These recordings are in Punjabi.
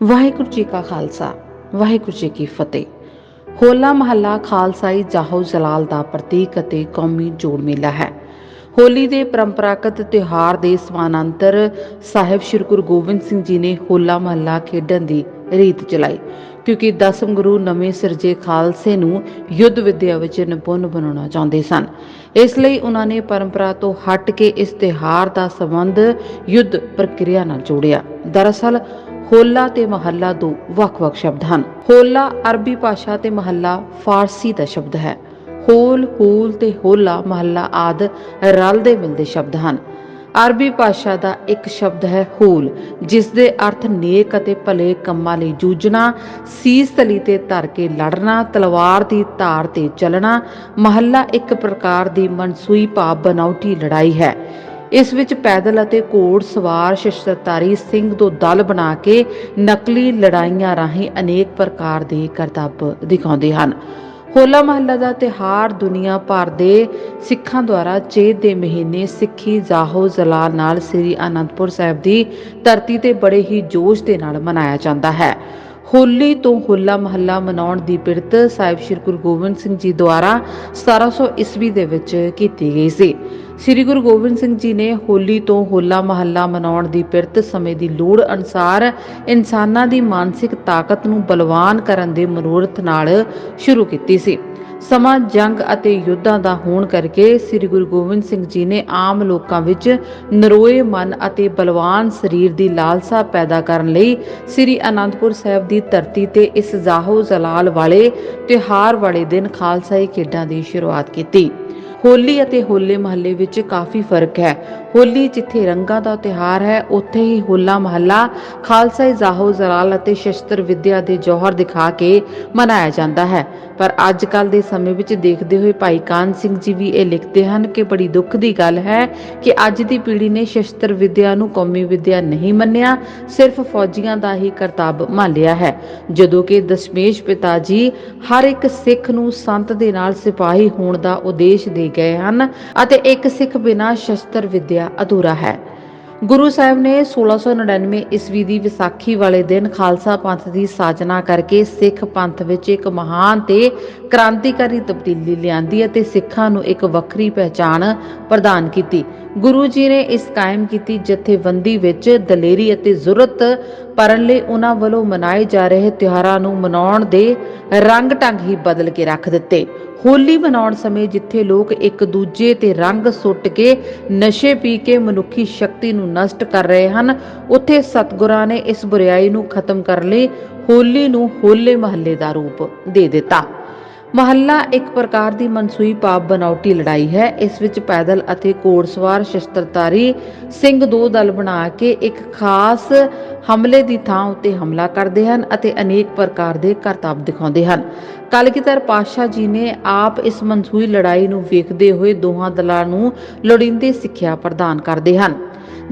ਵਾਹਿਗੁਰੂ ਜੀ ਕਾ ਖਾਲਸਾ, ਵਾਹਿਗੁਰੂ ਜੀ ਕੀ ਫਤਿਹ। ਹੋਲਾ ਮਹੱਲਾ ਖਾਲਸਾਈ ਜਾਹੋ ਜਲਾਲ ਦਾ ਪ੍ਰਤੀਕ ਅਤੇ ਕੌਮੀ ਜੋੜ ਮੇਲਾ ਹੈ। ਹੋਲੀ ਦੇ ਪਰੰਪਰਾਗਤ ਤਿਉਹਾਰ ਦੇ ਸਮਾਨਾਂਤਰ ਸਾਹਿਬ ਸ੍ਰੀ ਗੁਰੂ ਗੋਬਿੰਦ ਸਿੰਘ ਜੀ ਨੇ ਹੋਲਾ ਮਹੱਲਾ ਖੇਡਣ ਦੀ ਰੀਤ ਚਲਾਈ ਕਿਉਂਕਿ ਦਸਮ ਗੁਰੂ ਨਵੇਂ ਸਿਰਜੇ ਖਾਲਸੇ ਨੂੰ ਯੁੱਧ ਵਿਦਿਆ ਵਿੱਚ ਨਿਪੁੰਨ ਬਣਾਉਣਾ ਚਾਹੁੰਦੇ ਸਨ। ਇਸ ਲਈ ਉਹਨਾਂ ਨੇ ਪਰੰਪਰਾ ਤੋਂ ਹਟ ਕੇ ਇਸ ਤਿਉਹਾਰ ਦਾ ਸੰਬੰਧ ਯੁੱਧ ਪ੍ਰਕਿਰਿਆ ਨਾਲ ਜੋੜਿਆ। ਦਰਅਸਲ ਹੋਲਾ ਤੇ ਮਹੱਲਾ ਦੋ ਵੱਖ-ਵੱਖ ਸ਼ਬਦ ਹਨ। ਹੋਲਾ ਅਰਬੀ ਭਾਸ਼ਾ ਤੇ ਮਹੱਲਾ ਫਾਰਸੀ ਦਾ ਸ਼ਬਦ ਹੈ। ਹੋਲ, ਹੂਲ ਤੇ ਹੋਲਾ ਮਹੱਲਾ ਆਦ ਰਲਦੇ ਮਿਲਦੇ ਸ਼ਬਦ ਹਨ। ਅਰਬੀ ਭਾਸ਼ਾ ਦਾ ਇੱਕ ਸ਼ਬਦ ਹੈ ਹੂਲ, ਜਿਸ ਦੇ ਅਰਥ ਨੇਕ ਅਤੇ ਭਲੇ ਕੰਮਾਂ ਲਈ ਜੂਝਣਾ, ਸੀਸ ਤਲੀ ਤੇ ਧਰ ਕੇ ਲੜਨਾ, ਤਲਵਾਰ ਦੀ ਧਾਰ ਤੇ ਚੱਲਣਾ, ਮਹੱਲਾ ਇੱਕ ਪ੍ਰਕਾਰ ਦੀ ਮਨਸੂਈ ਭਾਵ ਬਨਾਉਟੀ ਲੜਾਈ ਹੈ। ਇਸ ਵਿੱਚ ਪੈਦਲ ਅਤੇ ਘੋੜ ਸਵਾਰ ਸ਼ਸਤਰਧਾਰੀ ਸਿੰਘ ਤੋਂ ਦਲ ਬਣਾ ਕੇ ਨਕਲੀ ਲੜਾਈਆਂ ਰਾਹੀਂ ਅਨੇਕ ਪ੍ਰਕਾਰ ਦੇ ਕਰਤੱਵ ਦਿਖਾਉਂਦੇ ਹਨ। ਹੋਲਾ ਮਹੱਲਾ ਦਾ ਤਿਹਾਰ ਦੁਨੀਆ ਭਰ ਦੇ ਸਿੱਖਾਂ ਦੁਆਰਾ ਚੇਤ ਦੇ ਮਹੀਨੇ ਸਿੱਖੀ ਜਾਹੋ ਜਲਾਲ ਨਾਲ ਸ੍ਰੀ ਅਨੰਦਪੁਰ ਸਾਹਿਬ ਦੀ ਧਰਤੀ ਤੇ ਬੜੇ ਹੀ ਜੋਸ਼ ਦੇ ਨਾਲ ਮਨਾਇਆ ਜਾਂਦਾ ਹੈ। ਹੋਲੀ ਤੋਂ ਹੋਲਾ ਮਹੱਲਾ ਮਨਾਉਣ ਦੀ ਬਿਰਤ ਸਾਹਿਬ ਸ੍ਰੀ ਗੁਰੂ ਗੋਬਿੰਦ ਸਿੰਘ ਜੀ ਦੁਆਰਾ 1700 ਈਸਵੀ ਦੇ ਵਿੱਚ ਕੀਤੀ ਗਈ ਸੀ। ਸ੍ਰੀ ਗੁਰੂ ਗੋਬਿੰਦ ਸਿੰਘ ਜੀ ਨੇ ਹੋਲੀ ਤੋਂ ਹੋਲਾ ਮਹੱਲਾ ਮਨਾਉਣ ਦੀ ਪਿਰਤ ਸਮੇਂ ਦੀ ਲੋੜ ਅਨੁਸਾਰ ਇਨਸਾਨਾਂ ਦੀ ਮਾਨਸਿਕ ਤਾਕਤ ਨੂੰ ਬਲਵਾਨ ਕਰਨ ਦੇ ਮਨੋਰਥ ਨਾਲ ਸ਼ੁਰੂ ਕੀਤੀ ਸੀ। ਸਮਾਂ ਜੰਗ ਅਤੇ ਯੁੱਧਾਂ ਦਾ ਹੋਣ ਕਰਕੇ ਸ੍ਰੀ ਗੁਰੂ ਗੋਬਿੰਦ ਸਿੰਘ ਜੀ ਨੇ ਆਮ ਲੋਕਾਂ ਵਿੱਚ ਨਰੋਏ ਮਨ ਅਤੇ ਬਲਵਾਨ ਸਰੀਰ ਦੀ ਲਾਲਸਾ ਪੈਦਾ ਕਰਨ ਲਈ ਸ੍ਰੀ ਅਨੰਦਪੁਰ ਸਾਹਿਬ ਦੀ ਧਰਤੀ ਤੇ ਇਸ ਜ਼ਾਹੋ ਜਲਾਲ ਵਾਲੇ ਤਿਉਹਾਰ ਵਾਲੇ ਦਿਨ ਖਾਲਸਾਈ ਖੇਡਾਂ ਦੀ ਸ਼ੁਰੂਆਤ ਕੀਤੀ। ਹੋਲੀ ਅਤੇ ਹੋਲੇ ਮਹੱਲੇ ਵਿੱਚ ਕਾਫੀ ਫ਼ਰਕ ਹੈ। ਹੋਲੀ ਜਿੱਥੇ ਰੰਗਾਂ ਦਾ ਤਿਉਹਾਰ ਹੈ, ਉੱਥੇ ਹੀ ਹੋਲਾ ਮਹੱਲਾ ਖਾਲਸਾਈ ਜ਼ਾਹੋ ਜਲਾਲ ਅਤੇ ਸ਼ਸਤਰ ਵਿਦਿਆ ਦੇ ਜੋਹਰ ਦਿਖਾ ਕੇ ਮਨਾਇਆ ਜਾਂਦਾ ਹੈ। ਪਰ ਅੱਜ ਕੱਲ ਦੇ ਸਮੇਂ ਵਿੱਚ ਦੇਖਦੇ ਹੋਏ ਭਾਈ ਕਾਨ ਸਿੰਘ ਜੀ ਵੀ ਇਹ ਲਿਖਦੇ ਹਨ ਕਿ ਬੜੀ ਦੁੱਖ ਦੀ ਗੱਲ ਹੈ ਕਿ ਅੱਜ ਦੀ ਪੀੜ੍ਹੀ ਨੇ ਸ਼ਸਤਰ ਵਿਦਿਆ ਨੂੰ ਕੌਮੀ ਵਿਦਿਆ ਨਹੀਂ ਮੰਨਿਆ, ਸਿਰਫ ਫੌਜੀਆਂ ਦਾ ਹੀ ਕਰਤੱਵ ਮੰਨ ਲਿਆ ਹੈ। ਜਦੋਂ ਕਿ ਦਸ਼ਮੇਸ਼ ਪਿਤਾ ਜੀ ਹਰ ਇੱਕ ਸਿੱਖ ਨੂੰ ਸੰਤ ਦੇ ਨਾਲ ਸਿਪਾਹੀ ਹੋਣ ਦਾ ਉਦੇਸ਼ ਦੇ ਗਏ ਹਨ ਅਤੇ ਇੱਕ ਸਿੱਖ ਬਿਨਾਂ ਸ਼ਸਤਰ ਵਿਦਿਆ ਅਧੂਰਾ ਹੈ। ਗੁਰੂ ਸਾਹਿਬ ਨੇ 1699 ਈਸਵੀ ਦੀ ਵਿਸਾਖੀ ਵਾਲੇ ਦਿਨ ਖਾਲਸਾ ਪੰਥ ਦੀ ਸਾਜਨਾ ਕਰਕੇ ਸਿੱਖ ਪੰਥ ਵਿੱਚ ਇੱਕ ਮਹਾਨ ਤੇ ਕ੍ਰਾਂਤੀਕਾਰੀ ਤਬਦੀਲੀ ਲਿਆਂਦੀ ਅਤੇ ਸਿੱਖਾਂ ਨੂੰ ਇੱਕ ਵੱਖਰੀ ਪਹਿਚਾਣ ਪ੍ਰਦਾਨ ਕੀਤੀ। ਗੁਰੂ ਜੀ ਨੇ ਇਸ ਕਾਇਮ ਕੀਤੀ ਜਥੇਬੰਦੀ ਵਿੱਚ ਦਲੇਰੀ ਅਤੇ ਜ਼ੁਰਤ ਪਰਨ ਲਈ ਉਹਨਾਂ ਵੱਲੋਂ ਮਨਾਏ ਜਾ ਰਹੇ ਤਿਉਹਾਰਾਂ ਨੂੰ ਮਨਾਉਣ ਦੇ ਰੰਗ ਢੰਗ ਹੀ ਬਦਲ ਕੇ ਰੱਖ ਦਿੱਤੇ। ਹੋਲੀ ਮਨਾਉਣ ਸਮੇਂ ਜਿੱਥੇ ਲੋਕ ਇੱਕ ਦੂਜੇ ਤੇ ਰੰਗ ਸੁੱਟ ਕੇ ਨਸ਼ੇ ਪੀ ਕੇ ਮਨੁੱਖੀ ਸ਼ਕਤੀ ਨੂੰ ਨਸ਼ਟ ਕਰ ਰਹੇ ਹਨ, ਉੱਥੇ ਸਤਿਗੁਰਾਂ ਨੇ ਇਸ ਬੁਰਾਈ ਨੂੰ ਖਤਮ ਕਰਨ ਲਈ, ਹੋਲੀ ਨੂੰ ਹੋਲੇ ਮਹੱਲੇ ਦਾ ਰੂਪ ਦੇ ਦਿੱਤਾ। ਮਹੱਲਾ ਇੱਕ ਪ੍ਰਕਾਰ ਦੀ ਮਨਸੂਈ ਪਾਪ ਬਨਾਉਟੀ ਲੜਾਈ ਹੈ। ਇਸ ਵਿੱਚ ਪੈਦਲ ਅਤੇ ਘੋੜਸਵਾਰ ਸ਼ਸਤਰਧਾਰੀ ਸਿੰਘ ਦੋ ਦਲ ਬਣਾ ਕੇ ਇੱਕ ਖਾਸ ਹਮਲੇ ਦੀ ਥਾਂ ਉੱਤੇ ਹਮਲਾ ਕਰਦੇ ਹਨ ਅਤੇ ਅਨੇਕ ਪ੍ਰਕਾਰ ਦੇ ਕਰਤੱਵ ਦਿਖਾਉਂਦੇ ਹਨ। ਕਲਗੀਧਰ ਪਾਤਸ਼ਾਹ ਜੀ ਨੇ ਆਪ ਇਸ ਮਨਸੂਈ ਲੜਾਈ ਨੂੰ ਵੇਖਦੇ ਹੋਏ ਦੋਹਾਂ ਦਲਾਂ ਨੂੰ ਲੋੜੀਂਦੀ ਸਿੱਖਿਆ ਪ੍ਰਦਾਨ ਕਰਦੇ ਹਨ।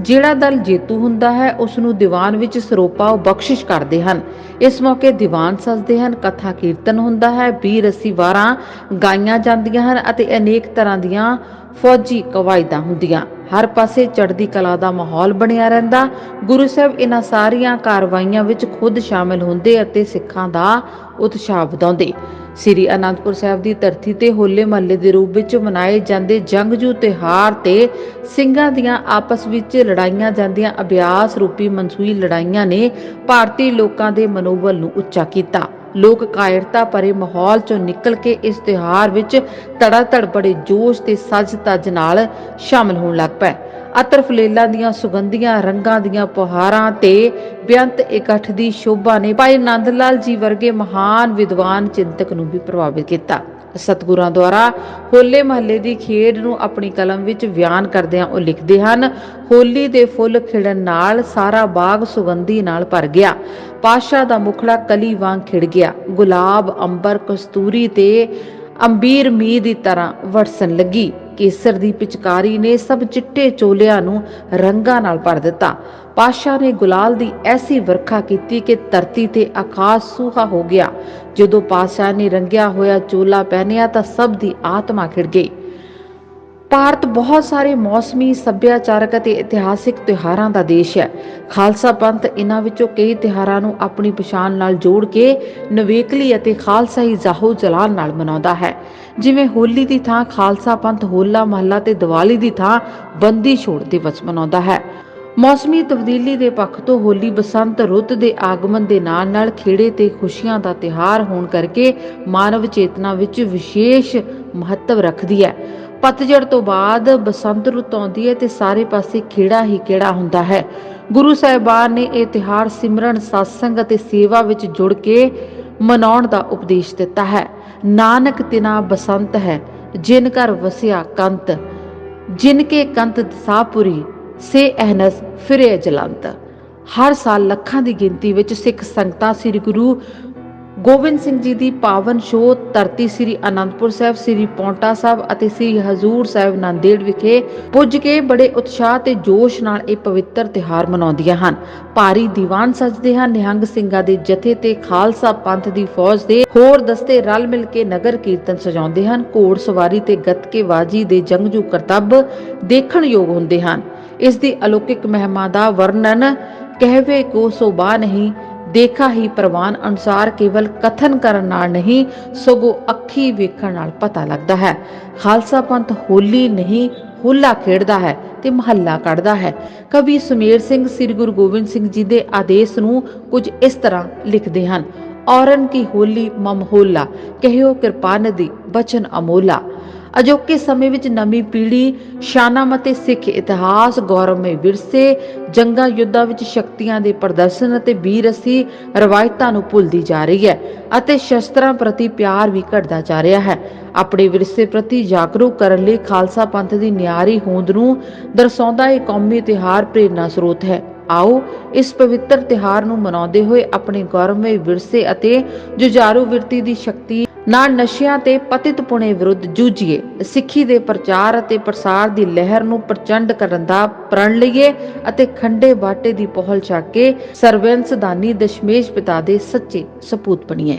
ਜਿਹੜਾ ਦਲ ਜੇਤੂ ਹੁੰਦਾ ਹੈ, ਉਸ ਨੂੰ ਦੀਵਾਨ ਵਿੱਚ ਸਰੋਪਾ ਉਹ ਬਖਸ਼ਿਸ਼ ਕਰਦੇ ਹਨ। ਇਸ ਮੌਕੇ ਦੀਵਾਨ ਸਜਦੇ ਹਨ, ਕਥਾ ਕੀਰਤਨ ਹੁੰਦਾ ਹੈ ਵੀ ਅਸੀਂ ਵਾਰਾਂ ਗਾਈਆਂ ਜਾਂਦੀਆਂ ਹਨ ਅਤੇ ਅਨੇਕ ਤਰ੍ਹਾਂ ਦੀਆਂ ਫੌਜੀ ਕਵਾਇਦਾਂ ਹੁੰਦੀਆਂ। ਹਰ ਪਾਸੇ ਚੜ੍ਹਦੀ ਕਲਾ ਦਾ ਮਾਹੌਲ ਬਣਿਆ ਰਹਿੰਦਾ। ਗੁਰੂ ਸਾਹਿਬ ਇਹਨਾਂ ਸਾਰੀਆਂ ਕਾਰਵਾਈਆਂ ਵਿੱਚ ਖੁਦ ਸ਼ਾਮਿਲ ਹੁੰਦੇ ਅਤੇ ਸਿੱਖਾਂ ਦਾ ਉਤਸ਼ਾਹ ਵਧਾਉਂਦੇ। ਸ੍ਰੀ ਅਨੰਦਪੁਰ ਸਾਹਿਬ ਦੀ ਧਰਤੀ ਤੇ ਹੋਲੇ ਮਹੱਲੇ ਦੇ ਰੂਪ ਵਿੱਚ ਮਨਾਏ ਜਾਂਦੇ ਜੰਗਜੂ ਤਿਹਾਰ ਤੇ ਸਿੰਘਾਂ ਦੀਆਂ ਆਪਸ ਵਿੱਚ ਲੜਾਈਆਂ ਜਾਂਦੀਆਂ ਅਭਿਆਸ ਰੂਪੀ ਮਨਸੂਈ ਲੜਾਈਆਂ ਨੇ ਭਾਰਤੀ ਲੋਕਾਂ ਦੇ ਮਨੋਬਲ ਨੂੰ ਉੱਚਾ ਕੀਤਾ। ਲੋਕ ਕਾਇਰਤਾ ਭਰੇ ਮਾਹੌਲ ਚੋਂ ਨਿਕਲ ਕੇ ਇਸ ਤਿਉਹਾਰ ਵਿੱਚ ਤੜਾ-ਤੜ ਬੜੇ ਜੋਸ਼ ਤੇ ਸੱਜ ਤਜ ਨਾਲ ਸ਼ਾਮਲ ਹੋਣ ਲੱਗ ਪਏ। ਅਤਰ ਫਲੇਲਾਂ ਦੀਆਂ ਸੁਗੰਧੀਆਂ, ਰੰਗਾਂ ਦੀਆਂ ਪੁਹਾਰਾਂ ਤੇ ਬੇਅੰਤ ਇਕੱਠ ਦੀ ਸ਼ੋਭਾ ਨੇ ਭਾਈ ਨੰਦ ਲਾਲ ਜੀ ਵਰਗੇ ਮਹਾਨ ਵਿਦਵਾਨ ਚਿੰਤਕ ਨੂੰ ਵੀ ਪ੍ਰਭਾਵਿਤ ਕੀਤਾ। ਸਤਿਗੁਰਾਂ ਦੁਆਰਾ ਹੋਲੇ ਮਹੱਲੇ ਦੀ ਖੇਡ ਨੂੰ ਆਪਣੀ ਕਲਮ ਵਿੱਚ ਬਿਆਨ ਕਰਦਿਆਂ ਉਹ ਲਿਖਦੇ ਹਨ, ਹੋਲੀ ਦੇ ਫੁੱਲ ਖਿੜਨ ਨਾਲ ਸਾਰਾ ਬਾਗ ਸੁਗੰਧੀ ਨਾਲ ਭਰ ਗਿਆ। ਪਾਸ਼ਾ ਦਾ ਮੁਖੜਾ ਕਲੀ ਵਾਂਗ ਖਿੜ ਗਿਆ। ਗੁਲਾਬ, ਅੰਬਰ, ਕਸਤੂਰੀ ਤੇ ਅੰਬੀਰ ਮੀਂਹ ਦੀ ਤਰ੍ਹਾਂ ਵਰਸਣ ਲੱਗੀ। ਕੇਸਰ ਦੀ ਪਿਚਕਾਰੀ ਨੇ ਸਭ ਚਿੱਟੇ ਚੋਲਿਆਂ ਨੂੰ ਰੰਗਾਂ ਨਾਲ ਭਰ ਦਿੱਤਾ। ਪਾਸ਼ਾ ਨੇ ਗੁਲਾਲ ਦੀ ਐਸੀ ਵਰਖਾ ਕੀਤੀ ਕਿ ਧਰਤੀ ਤੇ ਆਕਾਸ਼ ਸੂਹਾ ਹੋ ਗਿਆ। ਜਦੋਂ ਪਾਸ਼ਾ ਨੇ ਰੰਗਿਆ ਹੋਇਆ ਚੋਲਾ ਪਹਿਨਿਆ ਤਾਂ ਸਭ ਦੀ ਆਤਮਾ ਖਿੜ ਗਈ। ਭਾਰਤ ਬਹੁਤ ਸਾਰੇ ਮੌਸਮੀ, ਸੱਭਿਆਚਾਰਕ ਅਤੇ ਇਤਿਹਾਸਿਕ ਤਿਉਹਾਰਾਂ ਦਾ ਦੇਸ਼ ਹੈ। ਖਾਲਸਾ ਪੰਥ ਇਹਨਾਂ ਵਿੱਚੋਂ ਕਈ ਤਿਉਹਾਰਾਂ ਨੂੰ ਆਪਣੀ ਪਛਾਣ ਨਾਲ ਜੋੜ ਕੇ ਨਵੇਕਲੀ ਅਤੇ ਖਾਲਸਾਈ ਜਾਹੋ ਜਲਾਲ ਨਾਲ ਮਨਾਉਂਦਾ ਹੈ। ਜਿਵੇਂ ਹੋਲੀ ਦੀ ਥਾਂ ਖਾਲਸਾ ਪੰਥ ਹੋਲਾ ਮਹੱਲਾ ਤੇ ਦੀਵਾਲੀ ਦੀ ਥਾਂ ਬੰਦੀ ਛੋੜ ਦਿਵਸ ਮਨਾਉਂਦਾ ਹੈ। ਮੌਸਮੀ ਤਬਦੀਲੀ ਦੇ ਪੱਖ ਤੋਂ ਹੋਲੀ ਬਸੰਤ ਰੁੱਤ ਦੇ ਆਗਮਨ ਦੇ ਨਾਲ ਨਾਲ ਖੇੜੇ ਤੇ ਖੁਸ਼ੀਆਂ ਦਾ ਤਿਹਾਰ ਹੋਣ ਕਰਕੇ ਮਾਨਵ ਚੇਤਨਾ ਵਿੱਚ ਵਿਸ਼ੇਸ਼ ਮਹੱਤਵ ਰੱਖਦੀ ਹੈ। ਪਤਝੜ ਤੋਂ ਬਾਅਦ ਬਸੰਤ ਰੁੱਤ ਆਉਂਦੀ ਹੈ ਤੇ ਸਾਰੇ ਪਾਸੇ ਖੇੜਾ ਹੀ ਖੇੜਾ ਹੁੰਦਾ ਹੈ। ਗੁਰੂ ਸਾਹਿਬਾਨ ਨੇ ਇਹ ਤਿਹਾਰ ਸਿਮਰਨ, satsang ਅਤੇ ਸੇਵਾ ਵਿੱਚ ਜੁੜ ਕੇ ਮਨਾਉਣ ਦਾ ਉਪਦੇਸ਼ ਦਿੱਤਾ ਹੈ। ਨਾਨਕ ਤਿਨਾ ਬਸੰਤ ਹੈ, ਜਿਨ ਘਰ ਵਸਿਆ ਕੰਤ, ਜਿਨ ਕੇ ਕੰਤ ਦਸਾਪੁਰੀ ਸੇ ਅਹਨਸ ਫਿਰੇ ਜਲੰਤ ਹਰ ਸਾਲ ਲੱਖਾਂ ਦੀ ਗਿਣਤੀ ਵਿੱਚ ਸਿੱਖ ਸੰਗਤਾਂ ਸ੍ਰੀ ਗੁਰੂ ਗੋਬਿੰਦ ਸਿੰਘ ਜੀ ਦੀ ਪਾਵਨ ਸ਼ੋਅ ਧਰਤੀ ਸ੍ਰੀ ਅਨੰਦਪੁਰ ਸਾਹਿਬ, ਸ੍ਰੀ ਪੌਂਟਾ ਸਾਹਿਬ ਅਤੇ ਸ੍ਰੀ ਹਜ਼ੂਰ ਸਾਹਿਬ ਨੰਦੇੜ ਵਿਖੇ ਪੁੱਜ ਕੇ ਬੜੇ ਉਤਸ਼ਾਹ ਤੇ ਜੋਸ਼ ਨਾਲ ਇਹ ਪਵਿੱਤਰ ਤਿਹਾਰ ਮਨਾਉਂਦੀਆਂ ਹਨ। ਭਾਰੀ ਦੀਵਾਨ ਸਜਦੇ ਹਨ। ਨਿਹੰਗ ਸਿੰਘਾਂ ਦੇ ਜਥੇ ਤੇ ਖਾਲਸਾ ਪੰਥ ਦੀ ਫੌਜ ਦੇ ਹੋਰ ਦਸਤੇ ਰਲ ਮਿਲ ਕੇ ਨਗਰ ਕੀਰਤਨ ਸਜਾਉਂਦੇ ਹਨ। ਘੋੜ ਸਵਾਰੀ ਤੇ ਗੱਤਕੇ ਬਾਜੀ ਦੇ ਜੰਗਜੂ ਕਰਤੱਬ ਦੇਖਣ ਯੋਗ ਹੁੰਦੇ ਹਨ। ਇਸ ਦੀ ਅਲੌਕਿਕ ਮਹਿਮਾ ਦਾ ਵਰਣਨ ਕਹਿਵੇ ਕੋ ਸੋਭਾ ਨਹੀਂ, ਦੇਖਾ ਹੀ ਪ੍ਰਵਾਨ ਅਨੁਸਾਰ ਕੇਵਲ ਕਥਨ ਕਰਨ ਨਾਲ ਨਹੀਂ, ਸਗੋਂ ਅੱਖੀ ਵੇਖਣ ਨਾਲ ਪਤਾ ਲੱਗਦਾ ਹੈ। ਖਾਲਸਾ ਪੰਥ ਹੋਲੀ ਨਹੀਂ, ਹੋਲਾ ਖੇਡਦਾ ਹੈ ਤੇ ਮਹੱਲਾ ਕੱਢਦਾ ਹੈ। ਕਵੀ ਸੁਮੇਰ ਸਿੰਘ, ਸ੍ਰੀ ਗੁਰੂ ਗੋਬਿੰਦ ਸਿੰਘ ਜੀ ਦੇ ਆਦੇਸ਼ ਨੂੰ ਕੁਝ ਇਸ ਤਰ੍ਹਾਂ ਲਿਖਦੇ ਹਨ, ਔਰਨ ਕੀ ਹੋਲੀ ਮਮਹੋਲਾ ਕਹਿਓ ਕਿਰਪਾਨ ਦੀ ਬਚਨ ਅਮੋਲਾ। ਅਜੋਕੇ ਸਮੇਂ ਵਿੱਚ ਨਵੀਂ ਪੀੜ੍ਹੀ ਸ਼ਾਨਾਮਤੇ ਸਿੱਖ ਇਤਿਹਾਸ, ਗੌਰਵਮਈ ਵਿਰਸੇ, ਜੰਗਾਂ ਯੁੱਧਾਂ ਵਿੱਚ ਸ਼ਕਤੀਆਂ ਦੇ ਪ੍ਰਦਰਸ਼ਨ ਅਤੇ ਵੀਰਸੀ ਰਵਾਇਤਾਂ ਨੂੰ ਭੁੱਲਦੀ ਜਾ ਰਹੀ ਹੈ ਅਤੇ ਸ਼ਸਤਰਾਂ ਪ੍ਰਤੀ ਪਿਆਰ ਵੀ ਘਟਦਾ ਜਾ ਰਿਹਾ ਹੈ। ਆਪਣੇ ਵਿਰਸੇ ਪ੍ਰਤੀ ਜਾਗਰੂਕ ਕਰਨ ਲਈ ਖਾਲਸਾ ਪੰਥ ਦੀ ਨਿਆਰੀ ਹੋਂਦ ਨੂੰ ਦਰਸਾਉਂਦਾ ਇਹ ਕੌਮੀ ਤਿਉਹਾਰ ਪ੍ਰੇਰਨਾ ਸਰੋਤ ਹੈ। ਆਓ, ਇਸ ਪਵਿੱਤਰ ਤਿਹਾਰ ਨੂੰ ਮਨਾਉਂਦੇ ਹੋਏ ਆਪਣੇ ਗੌਰਵਮਈ ਵਿਰਸੇ ਅਤੇ ਜੁਝਾਰੂ ਵਿਰਤੀ ਦੀ ਸ਼ਕਤੀ ਨਾਲ ਨਸ਼ਿਆਂ ਤੇ ਪਤਿਤ ਪੁਣੇ ਵਿਰੁੱਧ ਜੂਝੀਏ। ਸਿੱਖੀ ਦੇ ਪ੍ਰਚਾਰ ਅਤੇ ਪ੍ਰਸਾਰ ਦੀ ਲਹਿਰ ਨੂੰ ਪ੍ਰਚੰਡ ਕਰਨ ਦਾ ਪ੍ਰਣ ਲਈਏ ਅਤੇ ਖੰਡੇ ਬਾਟੇ ਦੀ ਪਹੁਲ ਚੱਕ ਕੇ ਸਰਵੰਸ ਦਾਨੀ ਦਸ਼ਮੇਸ਼ ਪਿਤਾ ਦੇ ਸੱਚੇ ਸਪੂਤ ਬਣੀਏ।